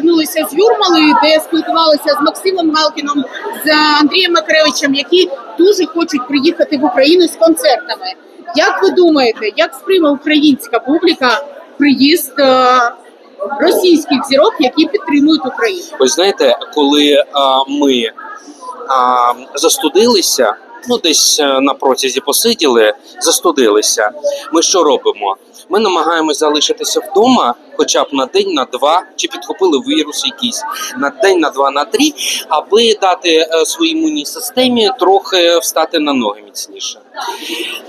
Повернулися з Юрмали, де спілкувалися з Максимом Галкіном, з Андрієм Макаревичем, які дуже хочуть приїхати в Україну з концертами. Як ви думаєте, як сприйме українська публіка приїзд е, російських зірок, які підтримують Україну? Ви знаєте, коли а, ми а, застудилися, ну десь е, на протязі посиділи, застудилися. Ми що робимо? Ми намагаємось залишитися вдома, хоча б на день, на два, чи підхопили вірус якийсь на день, на два, на три, аби дати е, своїй імунній системі трохи встати на ноги міцніше.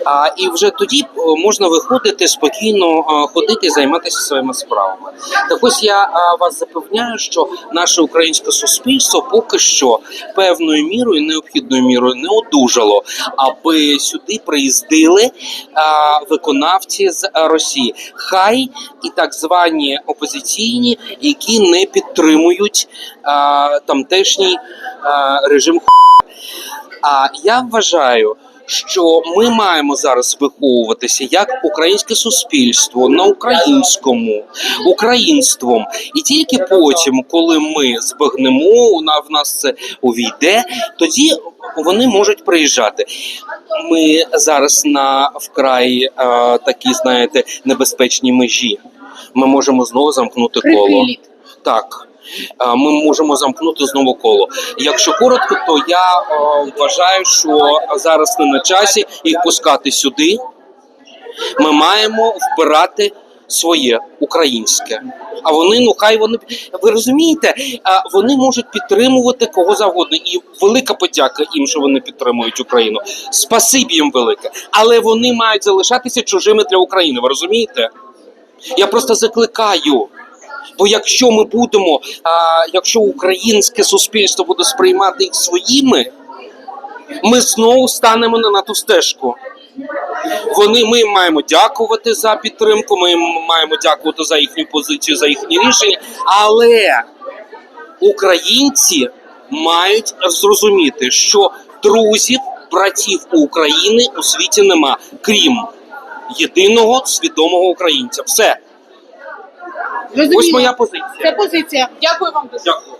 А, і вже тоді е, можна виходити спокійно, е, ходити і займатися своїми справами. Так ось я е, вас запевняю, що наше українське суспільство поки що певною мірою, необхідною мірою не одужало, аби сюди приїздили виконавці з Росії, хай і так звані опозиційні, які не підтримують тамтешній режим. А я вважаю, що ми маємо зараз виховуватися як українське суспільство на українському, українством, і тільки потім, коли ми збагнемо, в нас це увійде, тоді вони можуть приїжджати. Ми зараз на вкрай е, такі, знаєте, небезпечній межі. Ми можемо знову замкнути коло. Так. Ми можемо замкнути знову коло. Якщо коротко, то я е, вважаю, що зараз не на часі їх пускати сюди. Ми маємо вбирати своє українське. А вони, ну хай вони ви розумієте, вони можуть підтримувати кого завгодно. І велика подяка їм, що вони підтримують Україну. Спасибі їм велике. Але вони мають залишатися чужими для України. Ви розумієте? Я просто закликаю. Бо якщо ми будемо, а, якщо українське суспільство буде сприймати їх своїми, ми знову станемо на, на ту стежку. Вони ми їм маємо дякувати за підтримку. Ми їм маємо дякувати за їхню позицію, за їхні рішення. Але українці мають зрозуміти, що друзів, братів України у світі нема, крім єдиного свідомого українця. Все. Зрозуміло. Ось моя позиція. Це позиція. Дякую вам дуже. Дякую.